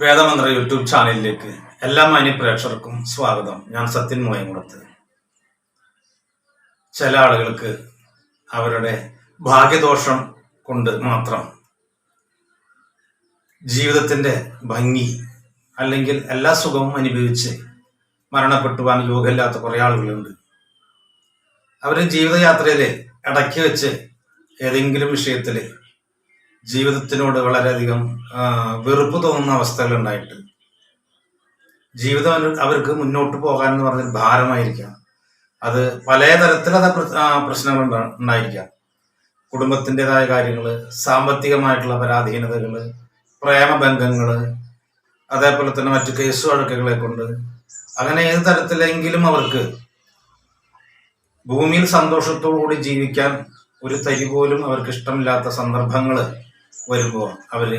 വേദമന്ത്ര YouTube ചാനലിലേക്ക് എല്ലാ മാന്യ പ്രേക്ഷകർക്കും സ്വാഗതം. ഞാൻ സത്യൻ മോയംകുളത്ത് ചില ആളുകൾക്ക് അവരുടെ ഭാഗ്യദോഷം കൊണ്ട് മാത്രം ജീവിതത്തിന്റെ ഭംഗി അല്ലെങ്കിൽ എല്ലാ സുഖവും അനുഭവിച്ച് മരണപ്പെട്ടു പോകാൻ യോഗമില്ലാത്ത കുറേ ആളുകളുണ്ട്. അവരുടെ ജീവിതയാത്രയിൽ ഇടയ്ക്ക് വെച്ച് ഏതെങ്കിലും വിഷയത്തിൽ ജീവിതത്തിനോട് വളരെയധികം വെറുപ്പ് തോന്നുന്ന അവസ്ഥകൾ ഉണ്ടായിട്ട് ജീവിതം അവർക്ക് മുന്നോട്ട് പോകാൻ എന്ന് പറഞ്ഞാൽ ഭാരമായിരിക്കാം. അത് പല തരത്തിലത് പ്രശ്നങ്ങൾ ഉണ്ടായിരിക്കാം. കുടുംബത്തിന്റെതായ കാര്യങ്ങൾ സാമ്പത്തികമായിട്ടുള്ള പരാധീനതകൾ പ്രേമബന്ധങ്ങൾ അതേപോലെ തന്നെ മറ്റു കേസ് വഴക്കുകളെ കൊണ്ട് അങ്ങനെ ഏത് തരത്തിലെങ്കിലും അവർക്ക് ഭൂമിയിൽ സന്തോഷത്തോടു കൂടി ജീവിക്കാൻ ഒരു തരി പോലും അവർക്ക് ഇഷ്ടമില്ലാത്ത സന്ദർഭങ്ങൾ വരുമ്പോൾ അവർ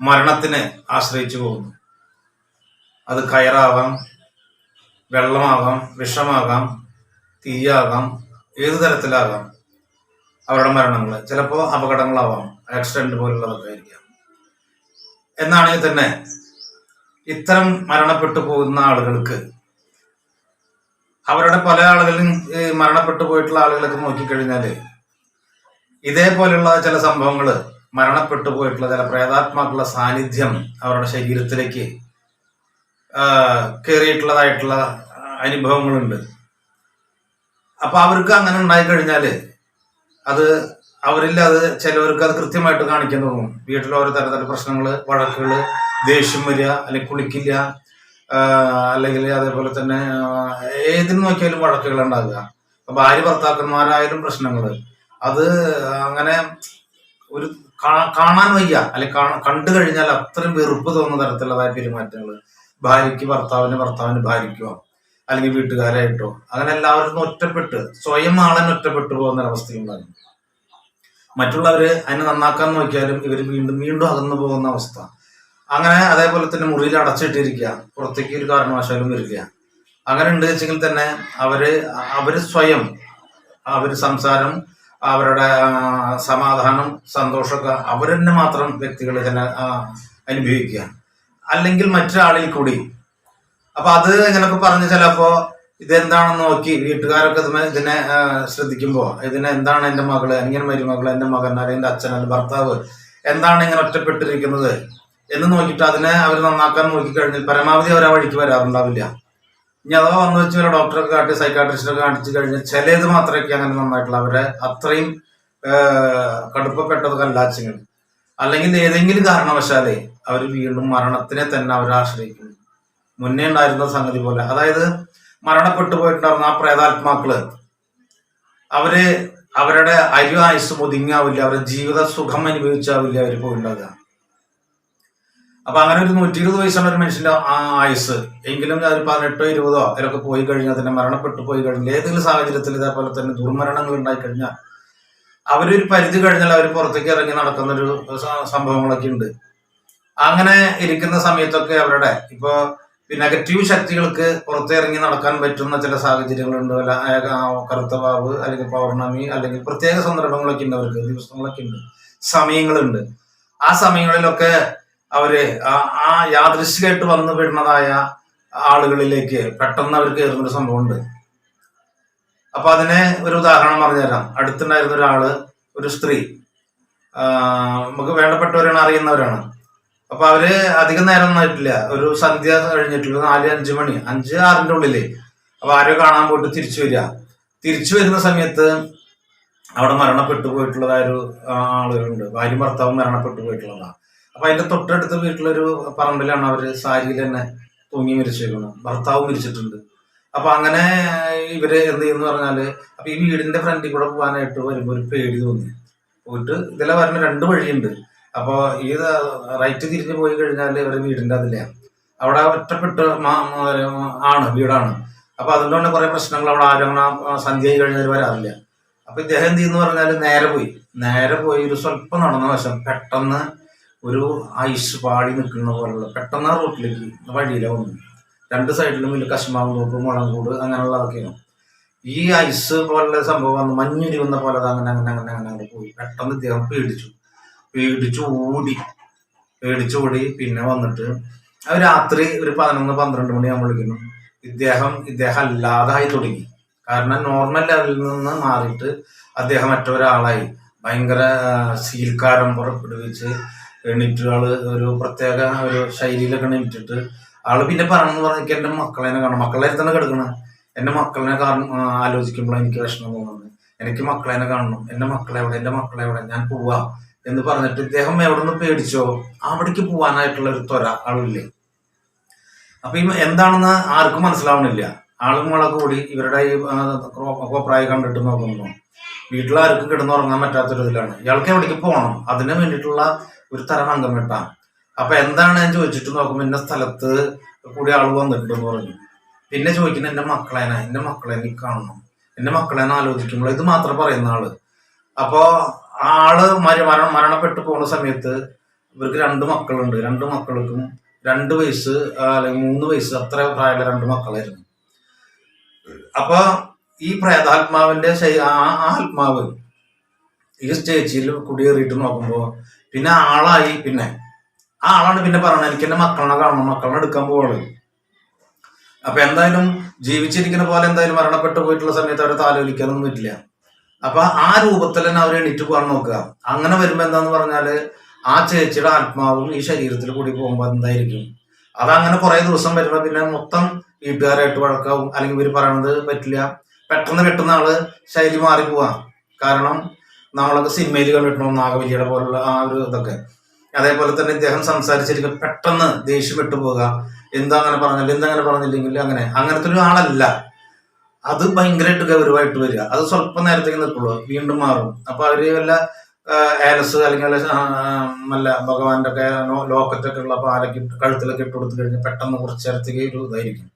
മരണത്തിനെ ആശ്രയിച്ചു പോകുന്നു. അത് കയറാവാം വെള്ളമാകാം വിഷമാകാം തീയാകാം ഏതു തരത്തിലാകാം അവരുടെ മരണങ്ങൾ ചിലപ്പോൾ അപകടങ്ങളാവാം ആക്സിഡന്റ് പോലുള്ളതൊക്കെ ആയിരിക്കാം. എന്നാണെങ്കിൽ തന്നെ ഇത്തരം മരണപ്പെട്ടു പോകുന്ന ആളുകൾക്ക് അവരുടെ പല ആളുകളും മരണപ്പെട്ടു പോയിട്ടുള്ള ആളുകളൊക്കെ നോക്കിക്കഴിഞ്ഞാൽ ഇതേപോലെയുള്ള ചില സംഭവങ്ങൾ മരണപ്പെട്ടു പോയിട്ടുള്ള ചില പ്രേതാത്മാക്കളുടെ സാന്നിധ്യം അവരുടെ ശരീരത്തിലേക്ക് കയറിയിട്ടുള്ളതായിട്ടുള്ള അനുഭവങ്ങളുണ്ട്. അപ്പൊ അവർക്ക് അങ്ങനെ ഉണ്ടായിക്കഴിഞ്ഞാൽ അത് അവരിൽ അത് ചിലവർക്ക് അത് കൃത്യമായിട്ട് കാണിക്കാൻ തോന്നും. വീട്ടിൽ ഓരോ തരത്തിലുള്ള പ്രശ്നങ്ങൾ വഴക്കുകൾ ദേഷ്യം വരിക അല്ലെങ്കിൽ കുളിക്കില്ല അല്ലെങ്കിൽ അതേപോലെ തന്നെ ഏതിന് നോക്കിയാലും വഴക്കുകൾ ഉണ്ടാകുക. ഭാര്യ ഭർത്താക്കന്മാരായാലും പ്രശ്നങ്ങൾ അത് അങ്ങനെ ഒരു കാണാൻ വയ്യ. അല്ലെ കണ്ടു കഴിഞ്ഞാൽ അത്രയും വെറുപ്പ് തോന്നുന്ന തരത്തിലുള്ളതായ പെരുമാറ്റങ്ങൾ ഭാര്യയ്ക്ക് ഭർത്താവിന് ഭർത്താവിന് ഭാര്യയ്ക്കോ അല്ലെങ്കിൽ വീട്ടുകാരായിട്ടോ അങ്ങനെ എല്ലാവരും ഒറ്റപ്പെട്ട് സ്വയം ആളൻ ഒറ്റപ്പെട്ടു പോകുന്ന ഒരവസ്ഥയുണ്ടാകും മറ്റുള്ളവര് അതിനെ നന്നാക്കാൻ നോക്കിയാലും ഇവർ വീണ്ടും വീണ്ടും അകന്നു പോകുന്ന അവസ്ഥ. അങ്ങനെ അതേപോലെ തന്നെ മുറിയിൽ അടച്ചിട്ടിരിക്കുക പുറത്തേക്ക് ഒരു കാരണവശാലും വരിക അങ്ങനെ ഉണ്ട് വെച്ചെങ്കിൽ തന്നെ അവർ അവർ സ്വയം അവർ സംസാരം അവരുടെ സമാധാനം സന്തോഷമൊക്കെ അവർ തന്നെ മാത്രം വ്യക്തികൾ തന്നെ അനുഭവിക്കുക. അല്ലെങ്കിൽ മറ്റൊരാളിൽ കൂടി. അപ്പൊ അത് ഇങ്ങനൊക്കെ പറഞ്ഞ് ചിലപ്പോ ഇതെന്താണെന്ന് നോക്കി വീട്ടുകാരൊക്കെ ഇതിനെ ഇതിനെ ആ, ശ്രദ്ധിക്കുമ്പോ ഇതിനെ എന്താണ് എന്റെ മകൾ അല്ലെങ്കിൽ മരുമകൾ എന്റെ മകൻ അല്ലെങ്കിൽ എന്റെ അച്ഛൻ അല്ലെങ്കിൽ ഭർത്താവ് എന്താണ് ഇങ്ങനെ ഒറ്റപ്പെട്ടിരിക്കുന്നത് എന്ന് നോക്കിയിട്ട് അതിനെ അവർ നന്നാക്കാൻ നോക്കിക്കഴിഞ്ഞാൽ പരമാവധി അവർ ആ വഴിക്ക് വരാറുണ്ടാവില്ല. ഇനി അഥവാ വന്നു വെച്ച് വല്ല ഡോക്ടറെ കാട്ടി സൈക്കാട്രിസ്റ്റിനെ കാണിച്ചു കഴിഞ്ഞാൽ ചിലത് മാത്രമേ അങ്ങനെ നന്നായിട്ടുള്ള അവരെ അത്രയും കടുപ്പപ്പെട്ടത് കല്ലാച്ചങ്ങൾ അല്ലെങ്കിൽ ഏതെങ്കിലും കാരണവശാലേ അവർ വീണ്ടും മരണത്തിനെ തന്നെ അവർ ആശ്രയിക്കും. മുന്നേ ഉണ്ടായിരുന്ന സംഗതി പോലെ. അതായത് മരണപ്പെട്ടു പോയിട്ടുണ്ടായിരുന്ന ആ പ്രേതാത്മാക്കൾ അവർ അവരുടെ അരി ആയുസ് ഒതുങ്ങാവില്ല അവരുടെ ജീവിത സുഖം അനുഭവിച്ചാവില്ല അവർ പോയിട്ടുണ്ടാകുക അപ്പൊ അങ്ങനെ ഒരു നൂറ്റി ഇരുപത് വയസ്സുള്ള ഒരു മനുഷ്യന്റെ ആയുസ് എങ്കിലും ഒരു പതിനെട്ടോ ഇരുപതോ അതിലൊക്കെ പോയി കഴിഞ്ഞാൽ തന്നെ മരണപ്പെട്ടു പോയി കഴിഞ്ഞാൽ ഏതെങ്കിലും സാഹചര്യത്തിൽ ഇതേപോലെ തന്നെ ദുർമരണങ്ങൾ ഉണ്ടായി കഴിഞ്ഞാൽ അവരൊരു പരിധി കഴിഞ്ഞാൽ അവർ പുറത്തേക്ക് ഇറങ്ങി നടക്കുന്ന ഒരു സംഭവങ്ങളൊക്കെ ഉണ്ട്. അങ്ങനെ ഇരിക്കുന്ന സമയത്തൊക്കെ അവരുടെ ഇപ്പോ നെഗറ്റീവ് ശക്തികൾക്ക് പുറത്തിറങ്ങി നടക്കാൻ പറ്റുന്ന ചില സാഹചര്യങ്ങളുണ്ട്. അല്ല കറുത്ത വാവ് അല്ലെങ്കിൽ പൗർണമി അല്ലെങ്കിൽ പ്രത്യേക സന്ദർഭങ്ങളൊക്കെ ഉണ്ട് അവർക്ക് ദിവസങ്ങളൊക്കെ ഉണ്ട് സമയങ്ങളുണ്ട്. ആ സമയങ്ങളിലൊക്കെ അവർ ആ- യാദൃശ്യമായിട്ട് വന്നു വിടുന്നതായ ആളുകളിലേക്ക് പെട്ടെന്ന് അവർ കയറുന്ന ഒരു സംഭവമുണ്ട്. അപ്പൊ അതിനെ ഒരു ഉദാഹരണം പറഞ്ഞുതരാം. അടുത്തുണ്ടായിരുന്ന ഒരാൾ ഒരു സ്ത്രീ. നമുക്ക് വേണ്ടപ്പെട്ടവരാണ് അറിയുന്നവരാണ്. അപ്പൊ അവർ അധികം നേരം ഒന്നായിട്ടില്ല ഒരു സന്ധ്യ കഴിഞ്ഞിട്ടുള്ള നാല് അഞ്ച് മണി അഞ്ച് ആറിന്റെ ഉള്ളിൽ. അപ്പൊ ആരോ കാണാൻ പോയിട്ട് തിരിച്ചു വരിക. തിരിച്ചു വരുന്ന സമയത്ത് അവിടെ മരണപ്പെട്ടു പോയിട്ടുള്ളതായ ഒരു ആളുകളുണ്ട്. ഭാര്യ ഭർത്താവും മരണപ്പെട്ടു പോയിട്ടുള്ളതാണ് അപ്പൊ അതിന്റെ തൊട്ടടുത്ത വീട്ടിലൊരു പറമ്പിലാണ് അവർ സാരിയിൽ തന്നെ തൂങ്ങി മരിച്ചേക്കുന്നത് ഭർത്താവ് മരിച്ചിട്ടുണ്ട്. അപ്പൊ അങ്ങനെ ഇവർ എന്ത് ചെയ്യുന്നു പറഞ്ഞാൽ അപ്പൊ ഈ വീടിന്റെ ഫ്രണ്ടിൽ കൂടെ പോകാനായിട്ട് വരുമ്പോ ഒരു പേടി തോന്നി. പോയിട്ട് ഇതിലെ വരുന്ന രണ്ട് വഴിയുണ്ട്. അപ്പൊ ഈ റൈറ്റ് തിരിഞ്ഞു പോയി കഴിഞ്ഞാൽ ഇവരെ വീടിന്റെ അതിലാണ് അവിടെ ഒറ്റപ്പെട്ട് ആണ് വീടാണ്. അപ്പൊ അതുകൊണ്ട് തന്നെ കുറെ പ്രശ്നങ്ങൾ അവിടെ ആരും അങ്ങനെ ആ സന്ധ്യ കഴിഞ്ഞാൽ വരാറില്ല. അപ്പൊ ഇദ്ദേഹം എന്ത് ചെയ്യുന്നു പറഞ്ഞാൽ നേരെ പോയി. നേരെ പോയി ഒരു സ്വല്പം നടന്ന വശം പെട്ടെന്ന് ഒരു ഐസ് പാടി നിൽക്കുന്ന പോലുള്ള പെട്ടെന്ന് ആ റോട്ടിലേക്ക് വഴിയില വന്നു. രണ്ട് സൈഡിലും വലിയ കശ്മാവ് നോക്ക് മുളകൂട് അങ്ങനെയുള്ളതൊക്കെയാണ് ഈ ഐസ് പോലുള്ള സംഭവം വന്നു മഞ്ഞിടിവുന്ന പോലെ അത് അങ്ങനെ അങ്ങനെ അങ്ങനെ അങ്ങനെ അങ്ങനെ പോയി. പെട്ടെന്ന് ഇദ്ദേഹം പേടിച്ചു. പേടിച്ചു ഓടി. പേടിച്ചു ഓടി. പിന്നെ വന്നിട്ട് അത് രാത്രി ഒരു പതിനൊന്ന് പന്ത്രണ്ട് മണിയാകുമ്പോഴേക്കും ഇദ്ദേഹം ഇദ്ദേഹം അല്ലാതായി തുടങ്ങി. കാരണം നോർമൽ ലെവലിൽ നിന്ന് മാറിയിട്ട് അദ്ദേഹം മറ്റൊരാളായി. ഭയങ്കര സീൽക്കാരം പുറപ്പെടുവിച്ച് എണീറ്റ് ആൾ ഒരു പ്രത്യേക ഒരു ശൈലിയിലൊക്കെ എണീറ്റിട്ട് ആൾ പിന്നെ പറയണമെന്ന് പറഞ്ഞ എന്റെ മക്കളെ കാണണം. മക്കളെ തന്നെ കിടക്കണം. എന്റെ മക്കളെ കാരണം ആലോചിക്കുമ്പോഴാണ് എനിക്ക് വിഷമം തോന്നുന്നത്. എനിക്ക് മക്കളെ കാണണം. എന്റെ മക്കളെ എവിടെ? എന്റെ മക്കളെ എവിടെ? ഞാൻ പോവാ എന്ന് പറഞ്ഞിട്ട് ഇദ്ദേഹം എവിടെ നിന്ന് പേടിച്ചോ? അവിടേക്ക് പോവാനായിട്ടുള്ള ഒരു ത്വര ആളില്ലേ. അപ്പൊ ഈ എന്താണെന്ന് ആർക്കും മനസ്സിലാവണില്ല. ആളും മോളെ കൂടി ഇവരുടെ ഈ കോപ്രായി കണ്ടിട്ട് നോക്കുന്നു വീട്ടിലാർക്കും കിടന്നുറങ്ങാൻ പറ്റാത്തൊരു ഇതിലാണ് ഇയാൾക്ക് എവിടേക്ക് പോകണം അതിന് വേണ്ടിയിട്ടുള്ള ഒരു തരം അംഗം വെട്ടാം അപ്പൊ എന്താണ് ഞാൻ ചോദിച്ചിട്ട് നോക്കുമ്പോൾ എന്റെ സ്ഥലത്ത് കൂടി ആൾ വന്നിട്ടുണ്ടെന്ന് പറഞ്ഞു. പിന്നെ ചോദിക്കുന്ന എന്റെ മക്കളേനാ എന്റെ മക്കളെ എനിക്ക് കാണണം. എന്റെ മക്കളേനെ ആലോചിക്കുമ്പോൾ ഇത് മാത്രം പറയുന്ന ആൾ. അപ്പോ ആൾ മര- മര മരണപ്പെട്ടു പോകുന്ന സമയത്ത് ഇവർക്ക് രണ്ട് മക്കളുണ്ട്. രണ്ട് മക്കൾക്കും രണ്ട് വയസ്സ് അല്ലെങ്കിൽ മൂന്ന് വയസ്സ് അത്ര പ്രായമുള്ള രണ്ട് മക്കളായിരുന്നു. അപ്പൊ ഈ പ്രേതാത്മാവിന്റെ ആ ആത്മാവ് ഈ സ്റ്റേജിൽ കുടിയേറിയിട്ട് നോക്കുമ്പോ പിന്നെ ആളായി പിന്നെ. ആ ആളാണ് പിന്നെ പറഞ്ഞത് എനിക്ക് എന്റെ മക്കളെ കാണണം മക്കളെ എടുക്കാൻ പോവാണ്. അപ്പൊ എന്തായാലും ജീവിച്ചിരിക്കുന്ന പോലെ എന്തായാലും മരണപ്പെട്ടു പോയിട്ടുള്ള സമയത്ത് അവരെ താലോലിക്കാനൊന്നും ഇല്ല അപ്പൊ ആ രൂപത്തിൽ തന്നെ അവർ എണീറ്റ് പോകാൻ നോക്കുക. അങ്ങനെ വരുമ്പോ എന്താന്ന് പറഞ്ഞാൽ ആ ചേച്ചിയുടെ ആത്മാവും ഈ ശരീരത്തിൽ കൂടി പോകുമ്പോൾ എന്തായിരിക്കും? അതങ്ങനെ കുറെ ദിവസം വരുമ്പോ പിന്നെ മൊത്തം വീട്ടുകാരായിട്ട് വഴക്കാവും. അല്ലെങ്കിൽ ഇവർ പറയണത് പറ്റില്ല. പെട്ടെന്ന് പെട്ടെന്ന് ആൾ ശൈലി മാറി പോവാം കാരണം നമ്മളൊക്കെ സിനിമയിൽ കണ്ടിട്ടുണ്ടാവും നാഗവല്ലിയുടെ പോലുള്ള ആ ഒരു ഇതൊക്കെ. അതേപോലെ തന്നെ ഇദ്ദേഹം സംസാരിച്ചിരിക്കും പെട്ടെന്ന് ദേഷ്യം വിട്ടു പോകുക എന്താ അങ്ങനെ പറഞ്ഞില്ല എന്താ അങ്ങനെ പറഞ്ഞില്ലെങ്കിൽ അങ്ങനെ. അങ്ങനത്തെ ഒരു ആളല്ല. അത് ഭയങ്കരമായിട്ട് ഗൗരവമായിട്ട് വരിക. അത് സ്വല്പ നേരത്തേക്ക് നിൽക്കുള്ളൂ വീണ്ടും മാറും. അപ്പൊ അവർ വല്ല ഏലസ് അല്ലെങ്കിൽ നല്ല ഭഗവാന്റെ ഒക്കെ ലോക്കറ്റൊക്കെ ഉള്ള പാലൊക്കെ കഴുത്തിലൊക്കെ ഇട്ട് കൊടുത്തു കഴിഞ്ഞാൽ പെട്ടെന്ന് കുറച്ച് നേരത്തേക്ക് ഒരു ഇതായിരിക്കും.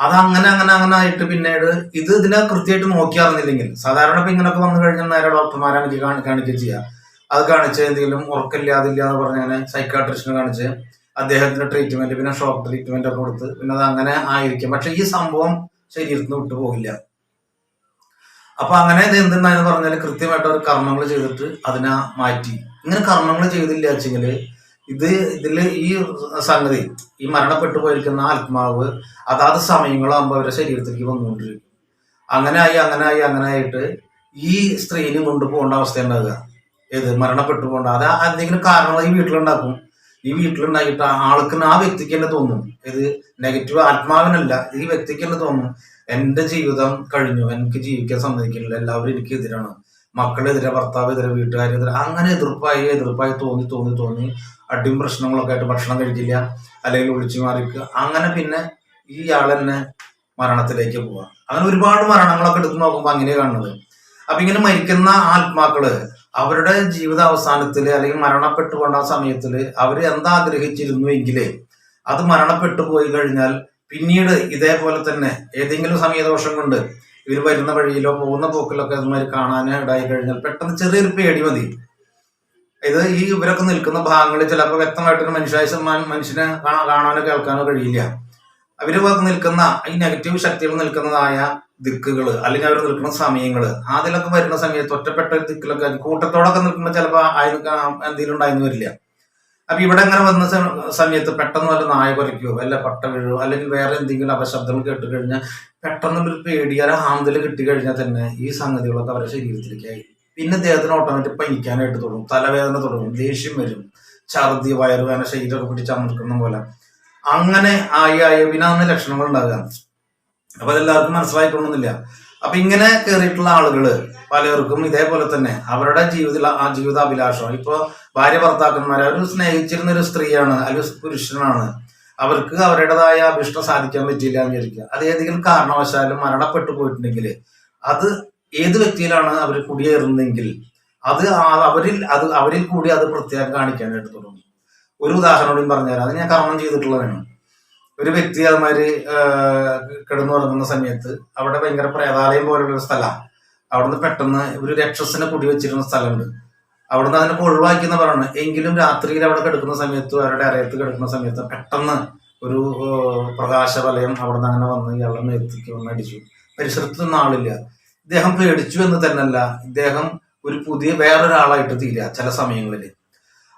അത് അങ്ങനെ അങ്ങനെ അങ്ങനെ ആയിട്ട് പിന്നീട് ഇത് ഇതിനെ കൃത്യമായിട്ട് നോക്കിയാറുന്നില്ലെങ്കിൽ സാധാരണ ഇപ്പൊ ഇങ്ങനൊക്കെ വന്നു കഴിഞ്ഞാൽ നേരെ ഡോക്ടർമാരെ എനിക്ക് കാണി- കാണിക്കുക ചെയ്യുക അത് കാണിച്ച് എന്തെങ്കിലും ഉറക്കില്ല അതില്ല എന്ന് പറഞ്ഞ അങ്ങനെ സൈക്കാട്രിസ്റ്റിനെ കാണിച്ച് അദ്ദേഹത്തിന് ട്രീറ്റ്മെന്റ് പിന്നെ ഷോക്ക് ട്രീറ്റ്മെന്റ് ഒക്കെ കൊടുത്ത് പിന്നെ അത് അങ്ങനെ ആയിരിക്കും. പക്ഷെ ഈ സംഭവം ശരീരത്തിൽ നിന്ന് വിട്ടു പോകില്ല. അപ്പൊ അങ്ങനെ ഇത് എന്തുണ്ടായെന്ന് പറഞ്ഞാൽ കൃത്യമായിട്ട് അവർ കർമ്മങ്ങൾ ചെയ്തിട്ട് അതിനെ മാറ്റി. ഇങ്ങനെ കർമ്മങ്ങൾ ചെയ്തില്ല വെച്ചെങ്കിൽ ഇത് ഇതിൽ ഈ സംഗതി ഈ മരണപ്പെട്ടു പോയിരിക്കുന്ന ആത്മാവ് അതാത് സമയങ്ങളാകുമ്പോൾ അവരുടെ ശരീരത്തിലേക്ക് വന്നുകൊണ്ടിരിക്കും. അങ്ങനെ ആയി അങ്ങനെ ആയി അങ്ങനെ ആയിട്ട് ഈ സ്ത്രീനും കൊണ്ടുപോകേണ്ട അവസ്ഥ ഉണ്ടാകുക ഏത്? മരണപ്പെട്ടു പോകേണ്ട. അത് എന്തെങ്കിലും കാരണങ്ങൾ ഈ വീട്ടിലുണ്ടാക്കും. ഈ വീട്ടിലുണ്ടായിട്ട് ആൾക്ക് ആ വ്യക്തിക്ക് തന്നെ തോന്നും. ഇത് നെഗറ്റീവ് ആത്മാവിനല്ല. ഈ വ്യക്തിക്ക് തന്നെ തോന്നും. എന്റെ ജീവിതം കഴിഞ്ഞു. എനിക്ക് ജീവിക്കാൻ സമ്മതിക്കുന്നില്ല എല്ലാവരും എനിക്ക് എതിരാണ് മക്കളെതിരെ ഭർത്താവ് എതിരെ വീട്ടുകാരെതിരെ അങ്ങനെ എതിർപ്പായി എതിർപ്പായി തോന്നി തോന്നി തോന്നി അടിയും പ്രശ്നങ്ങളൊക്കെ ആയിട്ട് ഭക്ഷണം കഴിക്കില്ല അല്ലെങ്കിൽ ഒളിച്ചു മാറിക്കുക അങ്ങനെ പിന്നെ ഈ ആൾ തന്നെ മരണത്തിലേക്ക് പോവാ അങ്ങനെ ഒരുപാട് മരണങ്ങളൊക്കെ എടുത്ത് നോക്കുമ്പോൾ അങ്ങനെ കാണുന്നത്. അപ്പൊ ഇങ്ങനെ മരിക്കുന്ന ആത്മാക്കൾ അവരുടെ ജീവിത അവസാനത്തിൽ അല്ലെങ്കിൽ മരണപ്പെട്ടു പോകേണ്ട സമയത്തിൽ അവർ എന്താ ആഗ്രഹിച്ചിരുന്നു എങ്കിലേ അത് മരണപ്പെട്ടു പോയി കഴിഞ്ഞാൽ പിന്നീട് ഇതേപോലെ തന്നെ ഏതെങ്കിലും സമയദോഷം കൊണ്ട് ഇവർ വരുന്ന വഴിയിലോ പോകുന്ന പോക്കിലൊക്കെ അതുമാതിരി കാണാൻ കഴിഞ്ഞാൽ പെട്ടെന്ന് ചെറിയൊരു പേടി മതി. ഇത് ഈ ഇവരൊക്കെ നിൽക്കുന്ന ഭാഗങ്ങളിൽ ചിലപ്പോൾ വ്യക്തമായിട്ടൊരു മനുഷ്യായുസം മനുഷ്യനെ കാണാ- കാണാനോ കേൾക്കാനോ കഴിയില്ല. വന്ന് നിൽക്കുന്ന ഈ നെഗറ്റീവ് ശക്തികൾ നിൽക്കുന്നതായ ദിക്കുകൾ അല്ലെങ്കിൽ അവർ നിൽക്കുന്ന സമയങ്ങൾ അതിലൊക്കെ വരുന്ന സമയത്ത് ഒറ്റപ്പെട്ട ദിക്കിലൊക്കെ കൂട്ടത്തോടൊക്കെ നിൽക്കുമ്പോൾ ചിലപ്പോൾ എന്തെങ്കിലും ഉണ്ടായിരുന്നു വരില്ല. അപ്പൊ ഇവിടെ ഇങ്ങനെ വന്ന സമയത്ത് പെട്ടെന്ന് വല്ല നായ കുറയ്ക്കോ അല്ല പട്ട വീഴോ അല്ലെങ്കിൽ വേറെ എന്തെങ്കിലും അപശബ്ദങ്ങൾ കേട്ട് കഴിഞ്ഞാൽ പെട്ടെന്നൊരു പേടി ഒരു ആന്തൽ കിട്ടി കഴിഞ്ഞാൽ തന്നെ ഈ സംഗതികളൊക്കെ അവരുടെ ശരീരത്തിലേക്കായി പിന്നെ അദ്ദേഹത്തിന് ഓട്ടോമാറ്റിക് പനിക്കാനായിട്ട് തുടങ്ങും തലവേദന തുടങ്ങും ദേഷ്യം വരും ഛർദി വയറുവേദന ശരീരമൊക്കെ പിടിച്ച് അമർക്കുന്ന പോലെ. അങ്ങനെ ആയി ആയി പിന്നെ അന്ന് ലക്ഷണങ്ങൾ ഉണ്ടാകുക അപ്പൊ അതെല്ലാവർക്കും മനസ്സിലായിക്കൊള്ളുന്നില്ല. അപ്പൊ ഇങ്ങനെ കയറിയിട്ടുള്ള ആളുകൾ പലർക്കും ഇതേപോലെ തന്നെ അവരുടെ ജീവിത ആ ജീവിതാഭിലാഷം. ഇപ്പൊ ഭാര്യ ഭർത്താക്കന്മാർ അവർ സ്നേഹിച്ചിരുന്ന ഒരു സ്ത്രീയാണ് അല്ലെങ്കിൽ പുരുഷനാണ്. അവർക്ക് അവരുടേതായ അഭിഷ്ടം സാധിക്കാൻ പറ്റിയില്ല എന്ന് വിചാരിക്കുക. അത് ഏതെങ്കിലും കാരണവശാലും മരണപ്പെട്ടു പോയിട്ടുണ്ടെങ്കിൽ അത് ഏത് വ്യക്തിയിലാണ് അവർ കുടിയേറുന്നതെങ്കിൽ അത് അവരിൽ അത് അവരിൽ കൂടി അത് പ്രത്യേകം കാണിക്കാനായിട്ട് തുടങ്ങും. ഒരു ഉദാഹരണം കൂടി പറഞ്ഞുതരാം. അത് ഞാൻ കർമ്മം ചെയ്തിട്ടുള്ളതാണ്. ഒരു വ്യക്തി അതുമാതിരി കിടന്നുറങ്ങുന്ന സമയത്ത് അവിടെ ഭയങ്കര പ്രേതാലയം പോലെയുള്ള സ്ഥലമാണ് അവിടുന്ന് പെട്ടെന്ന് ഒരു രക്ഷസിനെ കുടിവെച്ചിരുന്ന സ്ഥലമുണ്ട്. അവിടുന്ന് അതിനെ ഒഴിവാക്കി എന്ന് പറയുന്നത്. എങ്കിലും രാത്രിയിൽ അവിടെ കിടക്കുന്ന സമയത്ത് അവരുടെ അരയത്ത് കിടക്കുന്ന സമയത്ത് പെട്ടെന്ന് ഒരു പ്രകാശ വലയം അവിടുന്ന് അങ്ങനെ വന്ന് ഇയാളുടെ മേത്തേക്ക് വന്ന് അടിച്ചു. പരിസരത്തൊന്നും ആളില്ല. ഇദ്ദേഹം പേടിച്ചു എന്ന് തന്നെയല്ല. ഇദ്ദേഹം ഒരു പുതിയ വേറൊരാളായിട്ട് തീരുക ചില സമയങ്ങളിൽ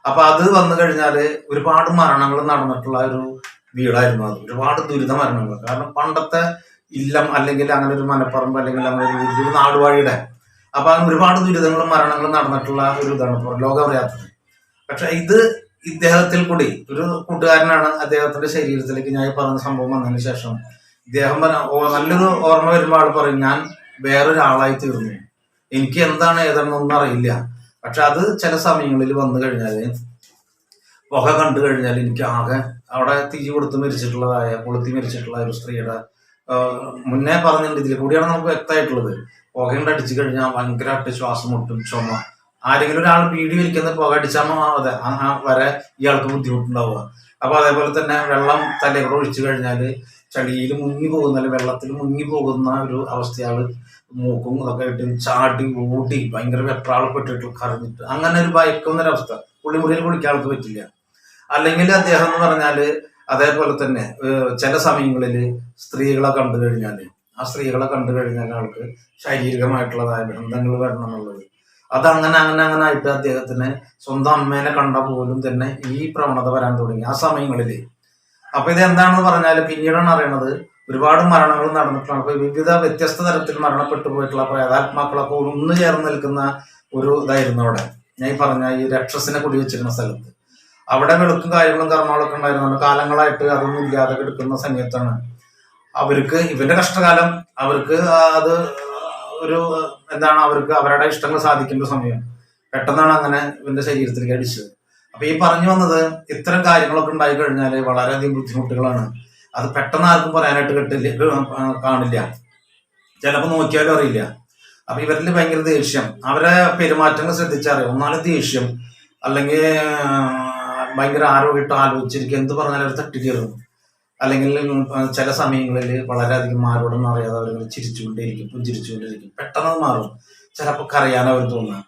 അപ്പൊ അത് വന്നു കഴിഞ്ഞാൽ ഒരുപാട് മരണങ്ങൾ നടന്നിട്ടുള്ള ഒരു വീടായിരുന്നു അത്. ഒരുപാട് ദുരിത മരണങ്ങൾ. കാരണം പണ്ടത്തെ ഇല്ലം അല്ലെങ്കിൽ അങ്ങനെ ഒരു മലപ്പറമ്പ് അല്ലെങ്കിൽ അങ്ങനെ ഒരു വലിയൊരു നാടുവാഴിയുടെ. അപ്പൊ ഒരുപാട് ദുരിതങ്ങളും മരണങ്ങളും നടന്നിട്ടുള്ള ഒരു ഇതാണ് ലോകം അറിയാത്തത് പക്ഷെ ഇത് ഇദ്ദേഹത്തിൽ കൂടി ഒരു കൂട്ടുകാരനാണ് അദ്ദേഹത്തിന്റെ ശരീരത്തിലേക്ക് ഞാൻ പറഞ്ഞ സംഭവം വന്നതിന് ശേഷം. ഇദ്ദേഹം നല്ലൊരു ഓർമ്മ വരുമ്പോൾ ആൾ പറയും ഞാൻ വേറൊരാളായി തീർന്നു. എനിക്ക് എന്താണ് ഏതാണെന്നൊന്നും അറിയില്ല. പക്ഷെ അത് ചില സമയങ്ങളിൽ വന്നു കഴിഞ്ഞാൽ പുക കണ്ടു കഴിഞ്ഞാൽ എനിക്ക് ആകെ അവിടെ തീ കൊടുത്ത് മരിച്ചിട്ടുള്ളതായ കൊളുത്തി മരിച്ചിട്ടുള്ള ഒരു സ്ത്രീയുടെ മുന്നേ പറഞ്ഞിട്ടുണ്ട് ഇതിൽ കൂടിയാണ് നമുക്ക് വ്യക്തമായിട്ടുള്ളത്. പുകയുണ്ട് അടിച്ചു കഴിഞ്ഞാൽ ഭയങ്കരമായിട്ട് ശ്വാസം മുട്ടും ചുമ. ആരെങ്കിലും ഒരാൾ പീടി വലിക്കുന്ന പുക അടിച്ചാൽ അതെ വരെ ഇയാൾക്ക് ബുദ്ധിമുട്ടുണ്ടാവുക. അപ്പൊ അതേപോലെ തന്നെ വെള്ളം തലയോടെ ഒഴിച്ചു കഴിഞ്ഞാൽ ചളിയിൽ മുങ്ങി പോകുന്ന അല്ലെങ്കിൽ വെള്ളത്തിൽ മുങ്ങി പോകുന്ന ഒരു അവസ്ഥയാൾ മൂക്കും ഇതൊക്കെ ഇട്ട് ചാടി ഓടി ഭയങ്കര വെപ്രാളപ്പെട്ടിട്ട് കറിഞ്ഞിട്ട് അങ്ങനെ ഒരു ഭയക്കുന്ന ഒരവസ്ഥ പുള്ളിമുറിയിൽ കുളിക്കാൻ ആൾക്ക് പറ്റില്ല. അല്ലെങ്കിൽ അദ്ദേഹം എന്ന് പറഞ്ഞാൽ അതേപോലെ തന്നെ ചില സമയങ്ങളിൽ സ്ത്രീകളെ കണ്ടു കഴിഞ്ഞാൽ ആ സ്ത്രീകളെ കണ്ടു കഴിഞ്ഞാൽ ആൾക്ക് ശാരീരികമായിട്ടുള്ളതായ ബന്ധങ്ങൾ വരണം എന്നുള്ളത് അത് അങ്ങനെ അങ്ങനെ അങ്ങനെ ആയിട്ട് അദ്ദേഹത്തിന് സ്വന്തം അമ്മേനെ കണ്ട പോലും തന്നെ ഈ പ്രവണത വരാൻ തുടങ്ങി ആ സമയങ്ങളിൽ. അപ്പൊ ഇത് എന്താണെന്ന് പറഞ്ഞാൽ പിന്നീടാണ് അറിയണത് ഒരുപാട് മരണങ്ങൾ നടന്നിട്ടുണ്ട് അപ്പൊ വിവിധ വ്യത്യസ്ത തരത്തിൽ മരണപ്പെട്ടു പോയിട്ടുള്ള പ്രേതാത്മാക്കളൊക്കെ ഒന്നു ചേർന്ന് നിൽക്കുന്ന ഒരു ഇതായിരുന്നു അവിടെ. ഞാൻ ഈ പറഞ്ഞ ഈ രക്ഷസിനെ കുടിവെച്ചിരുന്ന സ്ഥലത്ത്. അവിടെ വെളുക്കും കാര്യങ്ങളും കർമ്മങ്ങളൊക്കെ ഉണ്ടായിരുന്നു. കാലങ്ങളായിട്ട് അതൊന്നും ഇല്ലാതെ എടുക്കുന്ന സമയത്താണ്. അവർക്ക് ഇവന്റെ കഷ്ടകാലം അവർക്ക് അത് ഒരു എന്താണ് അവർക്ക് അവരുടെ ഇഷ്ടങ്ങൾ സാധിക്കേണ്ട സമയം. പെട്ടെന്നാണ് അങ്ങനെ ഇവന്റെ ശരീരത്തിലേക്ക് അടിച്ചത്. അപ്പൊ ഈ പറഞ്ഞു വന്നത് ഇത്തരം കാര്യങ്ങളൊക്കെ ഉണ്ടായി കഴിഞ്ഞാൽ വളരെയധികം ബുദ്ധിമുട്ടുകളാണ്. അത് പെട്ടെന്ന് ആർക്കും പറയാനായിട്ട് കിട്ടില്ല കാണില്ല. ചിലപ്പോൾ നോക്കിയാലും അറിയില്ല. അപ്പൊ ഇവരിൽ ഭയങ്കര ദേഷ്യം. അവരെ പെരുമാറ്റങ്ങൾ ശ്രദ്ധിച്ചറിയാം. ഒന്നാലും ദേഷ്യം അല്ലെങ്കിൽ ഭയങ്കര ആരോഗ്യമായിട്ട് ആലോചിച്ചിരിക്കും. എന്ത് പറഞ്ഞാലും അവർ തട്ടിക്കയറും അല്ലെങ്കിൽ ചില സമയങ്ങളിൽ വളരെയധികം ആരോടൊന്നും അറിയാതെ അവർ ചിരിച്ചുകൊണ്ടിരിക്കും പുഞ്ചിരിച്ചുകൊണ്ടിരിക്കും. പെട്ടെന്ന് മാറും. ചിലപ്പോൾ കരയാൻ അവർ തോന്നുക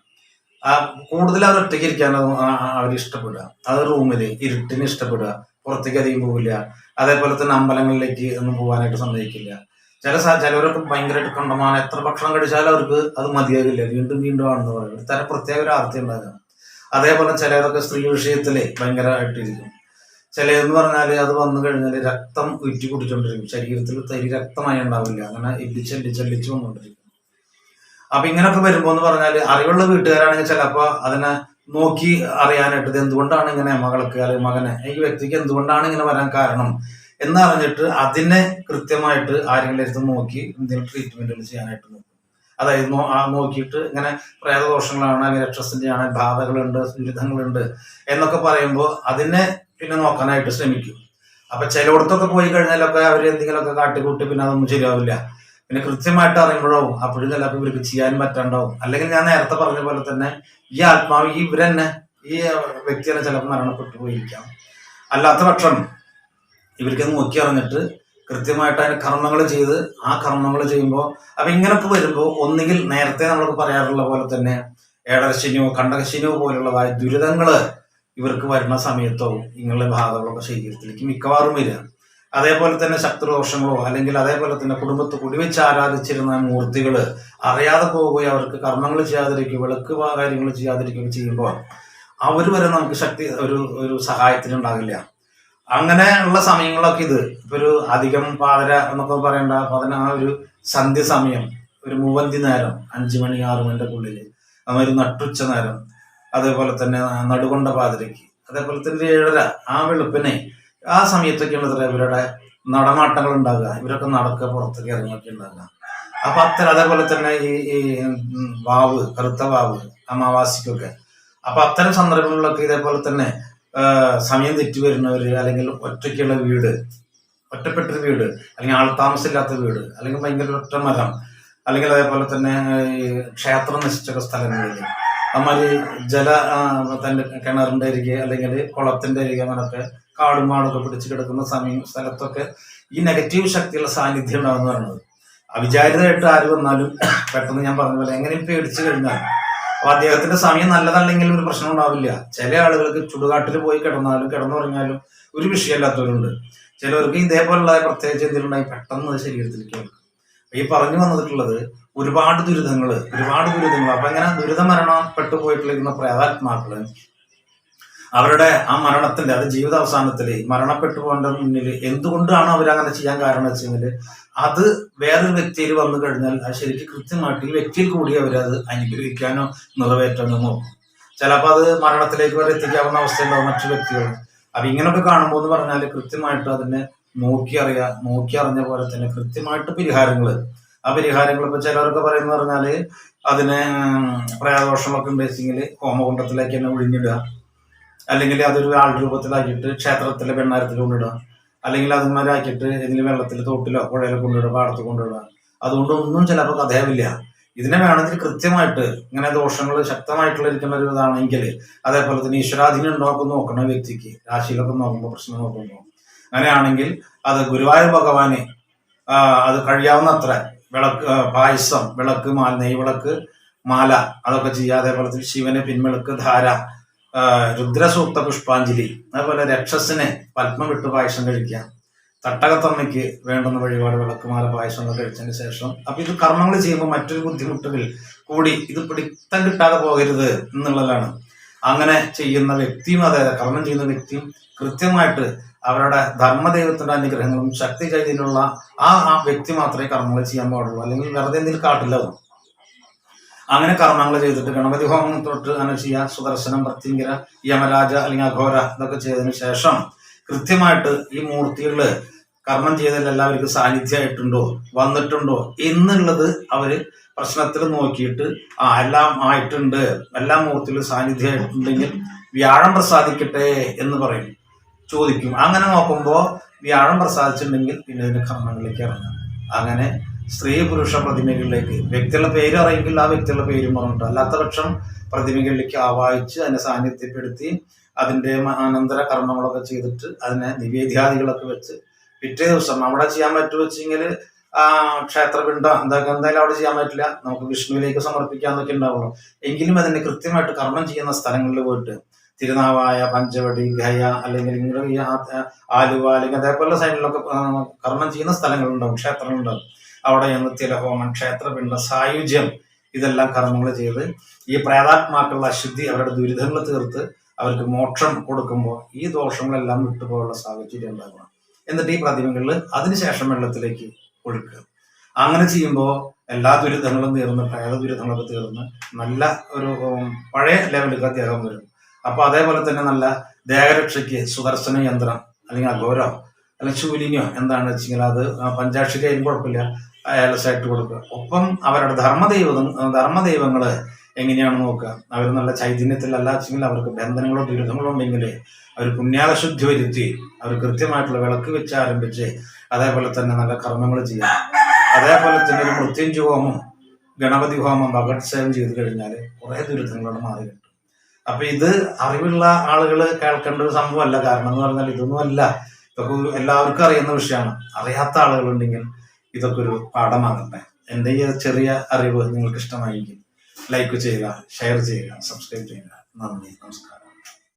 ആ കൂടുതൽ അവർ ഒറ്റയ്ക്ക് ഇരിക്കാൻ അവർ ഇഷ്ടപ്പെടുക. അത് റൂമിൽ ഇരുട്ടിന് ഇഷ്ടപ്പെടുക. പുറത്തേക്ക് അധികം പോവില്ല. അതേപോലെ തന്നെ അമ്പലങ്ങളിലേക്ക് ഒന്നും പോകാനായിട്ട് സമ്മതിക്കില്ല. ചില ചിലവരൊക്കെ ഭയങ്കരമായിട്ട് കണ്ടമാനം എത്ര ഭക്ഷണം കഴിച്ചാലും അവർക്ക് അത് മതിയാകില്ല. വീണ്ടും വീണ്ടും ആണെന്ന് പറയും. ഒരു തരം പ്രത്യേക ഒരു ആർത്തി ഉണ്ടാകുക അതേപോലെ ചിലതൊക്കെ സ്ത്രീ വിഷയത്തിൽ ഭയങ്കരമായിട്ടിരിക്കും. ചിലതെന്ന് പറഞ്ഞാൽ അത് വന്നു കഴിഞ്ഞാൽ രക്തം ഉറ്റി കുടിച്ചോണ്ടിരിക്കും. ശരീരത്തിൽ തരി രക്തമായി ഉണ്ടാവില്ല. അങ്ങനെ ഇല്ലിച്ച് വന്നുകൊണ്ടിരിക്കും അപ്പൊ ഇങ്ങനൊക്കെ വരുമ്പോ എന്ന് പറഞ്ഞാൽ അറിവുള്ള വീട്ടുകാരാണെങ്കിൽ ചിലപ്പോ അതിനെ നോക്കി അറിയാനായിട്ട് എന്തുകൊണ്ടാണ് ഇങ്ങനെ മകൾക്ക് അല്ലെങ്കിൽ മകനെ? ഈ വ്യക്തിക്ക് എന്തുകൊണ്ടാണ് ഇങ്ങനെ വരാൻ കാരണം? എന്നറിഞ്ഞിട്ട് അതിനെ കൃത്യമായിട്ട് ആരെങ്കിലും എടുത്ത് നോക്കി എന്തെങ്കിലും ട്രീറ്റ്മെന്റുകൾ ചെയ്യാനായിട്ട് നോക്കും. അതായത് നോക്കിയിട്ട് ഇങ്ങനെ പ്രേതദോഷങ്ങളാണ് ആണ് ബാധകളുണ്ട് ദുരിതങ്ങളുണ്ട് എന്നൊക്കെ പറയുമ്പോൾ അതിനെ പിന്നെ നോക്കാനായിട്ട് ശ്രമിക്കും. അപ്പൊ ചിലയിടത്തൊക്കെ പോയി കഴിഞ്ഞാലൊക്കെ അവർ എന്തെങ്കിലുമൊക്കെ കാട്ടിക്കൂട്ടി പിന്നെ അതൊന്നും ശരിയാവില്ല. പിന്നെ കൃത്യമായിട്ട് അറിയുമ്പോഴാവും അപ്പോഴും ചിലപ്പോൾ ഇവർക്ക് ചെയ്യാൻ പറ്റാണ്ടാവും. അല്ലെങ്കിൽ ഞാൻ നേരത്തെ പറഞ്ഞ പോലെ തന്നെ ഈ ആത്മാവ് ഇവരെന്നെ ഈ വ്യക്തി തന്നെ ചിലപ്പോൾ മരണപ്പെട്ടു പോയിരിക്കാം. അല്ലാത്ത പക്ഷം ഇവർക്ക് നോക്കി അറിഞ്ഞിട്ട് കൃത്യമായിട്ട് അതിന് കർമ്മങ്ങൾ ചെയ്ത് ആ കർമ്മങ്ങൾ ചെയ്യുമ്പോൾ അപ്പൊ ഇങ്ങനെ വരുമ്പോൾ ഒന്നുകിൽ നേരത്തെ നമ്മൾക്ക് പറയാറുള്ള പോലെ തന്നെ ഏടരശനിയോ കണ്ടകശനിയോ പോലുള്ളതായ ദുരിതങ്ങൾ ഇവർക്ക് വരുന്ന സമയത്തോ ഇങ്ങനെയുള്ള ബാധകളൊക്കെ ശരീരത്തിലേക്ക് മിക്കവാറും വരിക. അതേപോലെ തന്നെ ശത്രുദോഷങ്ങളോ അല്ലെങ്കിൽ അതേപോലെ തന്നെ കുടുംബത്ത് കുടിവെച്ച് ആരാധിച്ചിരുന്ന മൂർത്തികൾ അറിയാതെ പോവുകയോ അവർക്ക് കർമ്മങ്ങൾ ചെയ്യാതിരിക്കുകയോ വിളക്ക് കാര്യങ്ങൾ ചെയ്യാതിരിക്കുകയും ചെയ്യുമ്പോൾ അവർ വരെ നമുക്ക് ശക്തി ഒരു ഒരു സഹായത്തിനുണ്ടാകില്ല അങ്ങനെയുള്ള സമയങ്ങളൊക്കെ ഇത്. ഇപ്പൊ ഒരു അധികം പാതര എന്നൊക്കെ പറയണ്ട. പറയേണ്ട ആ ഒരു സന്ധ്യ സമയം ഒരു മൂവന്തി നേരം അഞ്ചു മണി ആറു മണിന്റെ ഉള്ളിൽ ഒരു നട്ടുച്ച നേരം. അതേപോലെ തന്നെ നടുകൊണ്ട പാതിരയ്ക്ക്. അതേപോലെ തന്നെ ഏഴര ആ വെളുപ്പിനെ ആ സമയത്തൊക്കെയാണ് ഇത്ര ഇവരുടെ നടമാട്ടങ്ങൾ ഉണ്ടാകുക. ഇവരൊക്കെ നടക്കുക പുറത്തേക്ക് ഇറങ്ങിയൊക്കെ ഉണ്ടാകുക. അപ്പൊ അത്തരം അതേപോലെ തന്നെ ഈ ഈ വാവ് കറുത്ത വാവ് അമാവാസിക്കൊക്കെ. അപ്പൊ അത്തരം സന്ദർഭങ്ങളിലൊക്കെ ഇതേപോലെ തന്നെ സമയം തെറ്റി വരുന്നവർ അല്ലെങ്കിൽ ഒറ്റയ്ക്കുള്ള വീട് ഒറ്റപ്പെട്ടൊരു വീട് അല്ലെങ്കിൽ ആൾ താമസമില്ലാത്ത വീട് അല്ലെങ്കിൽ ഭയങ്കര ഒറ്റ മരം അല്ലെങ്കിൽ അതേപോലെ തന്നെ ക്ഷേത്രം നശിച്ച സ്ഥലങ്ങളിൽ അമ്മാതിരി ജല തന്റെ തന്റെ കിണറിന്റെ അരികെ അല്ലെങ്കിൽ കുളത്തിന്റെ അരികെ അങ്ങനൊക്കെ കാടും മാടൊക്കെ പിടിച്ച് കിടക്കുന്ന സമയം സ്ഥലത്തൊക്കെ ഈ നെഗറ്റീവ് ശക്തിയുള്ള സാന്നിധ്യം ഉണ്ടാകുന്നതാണ് അവിചാരിതമായിട്ട് ആര് വന്നാലും പെട്ടെന്ന് ഞാൻ പറഞ്ഞ പോലെ എങ്ങനെയും പേടിച്ചു കഴിഞ്ഞാൽ അപ്പൊ അദ്ദേഹത്തിന്റെ സമയം നല്ലതല്ലെങ്കിൽ ഒരു പ്രശ്നം ഉണ്ടാവില്ല. ചില ആളുകൾക്ക് ചുടുകാട്ടിൽ പോയി കിടന്നാലും കിടന്നുറങ്ങിയാലും ഒരു വിഷയമല്ലാത്തവരുണ്ട്. ചിലവർക്ക് ഇതേപോലുള്ള പ്രത്യേകിച്ച് എന്തെങ്കിലും പെട്ടെന്ന് ശരീരത്തിൽ കേൾക്കും ഈ പറഞ്ഞു വന്നിട്ടുള്ളത് ഒരുപാട് ദുരിതങ്ങൾ ഒരുപാട് ദുരിതങ്ങൾ അപ്പൊ ഇങ്ങനെ ദുരിത മരണപ്പെട്ടു പോയിട്ടുള്ള പ്രേതാത്മാക്കൾ അവരുടെ ആ മരണത്തിന്റെ അത് ജീവിതാവസാനത്തിൽ മരണപ്പെട്ടു പോകേണ്ട മുന്നിൽ എന്തുകൊണ്ടാണ് അവർ അങ്ങനെ ചെയ്യാൻ കാരണം വെച്ചെങ്കിൽ അത് വേറൊരു വ്യക്തിയിൽ വന്നു കഴിഞ്ഞാൽ അത് ശരിക്കും കൃത്യമായിട്ട് ഈ വ്യക്തിയിൽ കൂടി അവരത് അനുഗ്രഹിക്കാനോ നിറവേറ്റാനോ നോക്കും. ചിലപ്പോൾ അത് മരണത്തിലേക്ക് വരെ എത്തിക്കാവുന്ന അവസ്ഥയുണ്ടാവും മറ്റു വ്യക്തികൾ അപ്പൊ ഇങ്ങനെയൊക്കെ കാണുമ്പോൾ എന്ന് പറഞ്ഞാൽ കൃത്യമായിട്ട് അതിനെ നോക്കി അറിയാം നോക്കി അറിഞ്ഞ പോലെ തന്നെ കൃത്യമായിട്ട് പരിഹാരങ്ങൾ ആ പരിഹാരങ്ങൾ ഇപ്പൊ ചിലവരൊക്കെ പറയുന്ന പറഞ്ഞാൽ അതിനെ പ്രയാദോഷമൊക്കെ ഉണ്ടെങ്കിൽ ഹോമകുണ്ടത്തിലേക്ക് തന്നെ ഒഴിഞ്ഞിടുക. അല്ലെങ്കിൽ അതൊരു ആൾ രൂപത്തിലാക്കിയിട്ട് ക്ഷേത്രത്തിലെ വെണ്ണാരത്തിൽ കൊണ്ടിടുക. അല്ലെങ്കിൽ അതുമാരാക്കിയിട്ട് ഏതെങ്കിലും വെള്ളത്തിൽ തോട്ടിലോ പുഴയിലോ കൊണ്ടിടുക പാടത്ത് കൊണ്ടിടുക അതുകൊണ്ടൊന്നും ചിലപ്പോൾ കഥയാവില്ല. ഇതിനെ വേണമെങ്കിൽ കൃത്യമായിട്ട് ഇങ്ങനെ ദോഷങ്ങൾ ശക്തമായിട്ടുള്ള ഇരിക്കുന്ന ഒരു ഇതാണെങ്കിൽ അതേപോലെ തന്നെ ഈശ്വരാധീനം ഉണ്ടാക്കും നോക്കണം വ്യക്തിക്ക് രാശിയിലൊക്കെ നോക്കുമ്പോൾ പ്രശ്നം നോക്കുമ്പോൾ അങ്ങനെയാണെങ്കിൽ അത് ഗുരുവായൂർ ഭഗവാനെ അത് കഴിയാവുന്ന അത്ര വിളക്ക് പായസം വിളക്ക് മാല നെയ്വിളക്ക് മാല അതൊക്കെ ചെയ്യുക. അതേപോലെ തന്നെ ശിവന് പിൻവിളക്ക് ധാര രുദ്രസൂക്ത പുഷ്പാഞ്ജലി അതുപോലെ രക്ഷസിന് പത്മം വിട്ട് പായസം കഴിക്കുക തട്ടകത്തമ്മയ്ക്ക് വേണ്ടുന്ന വഴിപാട് വിളക്കുമാല പായസം കഴിച്ചതിന് ശേഷം. അപ്പൊ ഇത് കർമ്മങ്ങൾ ചെയ്യുമ്പോൾ മറ്റൊരു ബുദ്ധിമുട്ടുകൾ കൂടി ഇത് പിടിത്തം കിട്ടാതെ പോകരുത് എന്നുള്ളതാണ്. അങ്ങനെ ചെയ്യുന്ന വ്യക്തിയും അതായത് കർമ്മം ചെയ്യുന്ന വ്യക്തിയും കൃത്യമായിട്ട് അവരുടെ ധർമ്മദൈവത്തിന്റെ അനുഗ്രഹങ്ങളും ശക്തി ചൈതന്യമുള്ള ആ ആ വ്യക്തി മാത്രമേ കർമ്മങ്ങൾ ചെയ്യാൻ പാടുള്ളൂ. അല്ലെങ്കിൽ വെറുതെ എന്തെങ്കിലും കാട്ടില്ല അത്. അങ്ങനെ കർമ്മങ്ങൾ ചെയ്തിട്ട് ഗണപതി ഹോമം തൊട്ട് ചെയ്യുക സുദർശനം പ്രത്യങ്കര യമരാജ അല്ലെങ്കിൽ അഘോര ഇതൊക്കെ ചെയ്തതിനു ശേഷം കൃത്യമായിട്ട് ഈ മൂർത്തികൾ കർമ്മം ചെയ്തതിൽ എല്ലാവർക്കും സാന്നിധ്യമായിട്ടുണ്ടോ വന്നിട്ടുണ്ടോ എന്നുള്ളത് അവർ പ്രശ്നത്തിൽ നോക്കിയിട്ട് ആ എല്ലാം ആയിട്ടുണ്ട്. എല്ലാ മൂർത്തികളും സാന്നിധ്യമായിട്ടുണ്ടെങ്കിൽ വ്യാഴം പ്രസാദിക്കട്ടെ എന്ന് പറയും. ചോദിക്കും. അങ്ങനെ നോക്കുമ്പോൾ വ്യാഴം പ്രസാദിച്ചിട്ടുണ്ടെങ്കിൽ പിന്നെ ഇതിന്റെ കർമ്മങ്ങളിലേക്ക് ഇറങ്ങാം. അങ്ങനെ സ്ത്രീ പുരുഷ പ്രതിമകളിലേക്ക്. വ്യക്തികളുടെ പേര് അറിയെങ്കിൽ ആ വ്യക്തികളുടെ പേരും പറഞ്ഞിട്ട് അല്ലാത്ത പക്ഷം പ്രതിമകളിലേക്ക് ആവാഹിച്ച് അതിനെ സാന്നിധ്യപ്പെടുത്തി അതിന്റെ മഹാനന്തര കർമ്മങ്ങളൊക്കെ ചെയ്തിട്ട് അതിനെ നിവേദ്യാദികളൊക്കെ വെച്ച് പിറ്റേ ദിവസം അവിടെ ചെയ്യാൻ പറ്റുമോ വെച്ചെങ്കിൽ ക്ഷേത്രപിണ്ടം എന്തൊക്കെ എന്തായാലും അവിടെ ചെയ്യാൻ പറ്റില്ല. നമുക്ക് വിഷ്ണുവിലേക്ക് സമർപ്പിക്കാന്നൊക്കെ ഉണ്ടാവുള്ളൂ. എങ്കിലും അതിനെ കൃത്യമായിട്ട് കർമ്മം ചെയ്യുന്ന സ്ഥലങ്ങളിൽ പോയിട്ട് തിരുനാവായ പഞ്ചവടി ഗയ അല്ലെങ്കിൽ ഇങ്ങനെ ആലുവ അല്ലെങ്കിൽ അതേപോലെ സൈഡിലൊക്കെ കർമ്മം ചെയ്യുന്ന സ്ഥലങ്ങളുണ്ടാവും ക്ഷേത്രങ്ങളുണ്ടാവും. അവിടെ ചെന്ന് തിലഹോമം ക്ഷേത്രപിണ്ടം സായുജ്യം ഇതെല്ലാം കർമ്മങ്ങൾ ചെയ്ത് ഈ പ്രേതാത്മാക്കളുടെ അശുദ്ധി അവരുടെ ദുരിതങ്ങൾ തീർത്ത് അവർക്ക് മോക്ഷം കൊടുക്കുമ്പോൾ ഈ ദോഷങ്ങളെല്ലാം വിട്ടുപോകാനുള്ള സാഹചര്യം ഉണ്ടാകണം. എന്നിട്ട് ഈ പ്രതിമകളിൽ അതിനുശേഷം വെള്ളത്തിലേക്ക് ഒഴുക്കുക. അങ്ങനെ ചെയ്യുമ്പോൾ എല്ലാ ദുരിതങ്ങളും തീർന്ന് പ്രേത ദുരിതങ്ങളൊക്കെ തീർന്ന് നല്ല ഒരു പഴയ ലെവലിലേക്ക് അദ്ദേഹം വരും. അപ്പൊ അതേപോലെ തന്നെ നല്ല ദേഹരക്ഷയ്ക്ക് സുദർശന യന്ത്രം അല്ലെങ്കിൽ അഘോരോ അല്ലെങ്കിൽ ശൂലിനിയോ എന്താണ് വെച്ചെങ്കിൽ അത് പഞ്ചാക്ഷരി കുഴപ്പമില്ല. അയാളസായിട്ട് കൊടുക്കുക. ഒപ്പം അവരുടെ ധർമ്മദൈവം ധർമ്മദൈവങ്ങൾ എങ്ങനെയാണ് നോക്കുക? അവർ നല്ല ചൈതന്യത്തിലല്ല വെച്ചെങ്കിൽ അവർക്ക് ബന്ധനങ്ങളോ ദുരിതങ്ങളോ ഉണ്ടെങ്കിൽ അവർ പുണ്യാകശുദ്ധി വരുത്തി അവർ കൃത്യമായിട്ടുള്ള വിളക്ക് വെച്ച് ആരംഭിച്ച് അതേപോലെ തന്നെ നല്ല കർമ്മങ്ങൾ ചെയ്യുക അതേപോലെ തന്നെ ഒരു മൃത്യുഞ്ജ ഹോമം ഗണപതി ഹോമം ഭഗത് സേവം ചെയ്ത് കഴിഞ്ഞാൽ കുറെ ദുരിതങ്ങളോട് മാറി കിട്ടും. അപ്പൊ ഇത് അറിവുള്ള ആളുകൾ കേൾക്കേണ്ട ഒരു സംഭവമല്ല. കാരണം എന്ന് പറഞ്ഞാൽ ഇതൊന്നും അല്ല. ഇതൊക്കെ എല്ലാവർക്കും അറിയുന്ന വിഷയമാണ്. അറിയാത്ത ആളുകളുണ്ടെങ്കിൽ ഇതൊക്കെ ഒരു പാഠമാകട്ടെ. എന്റെ ഈ ചെറിയ അറിവ് നിങ്ങൾക്ക് ഇഷ്ടമായിരിക്കും ലൈക്ക് ചെയ്യുക ഷെയർ ചെയ്യുക സബ്സ്ക്രൈബ് ചെയ്യുക. നന്ദി നമസ്കാരം.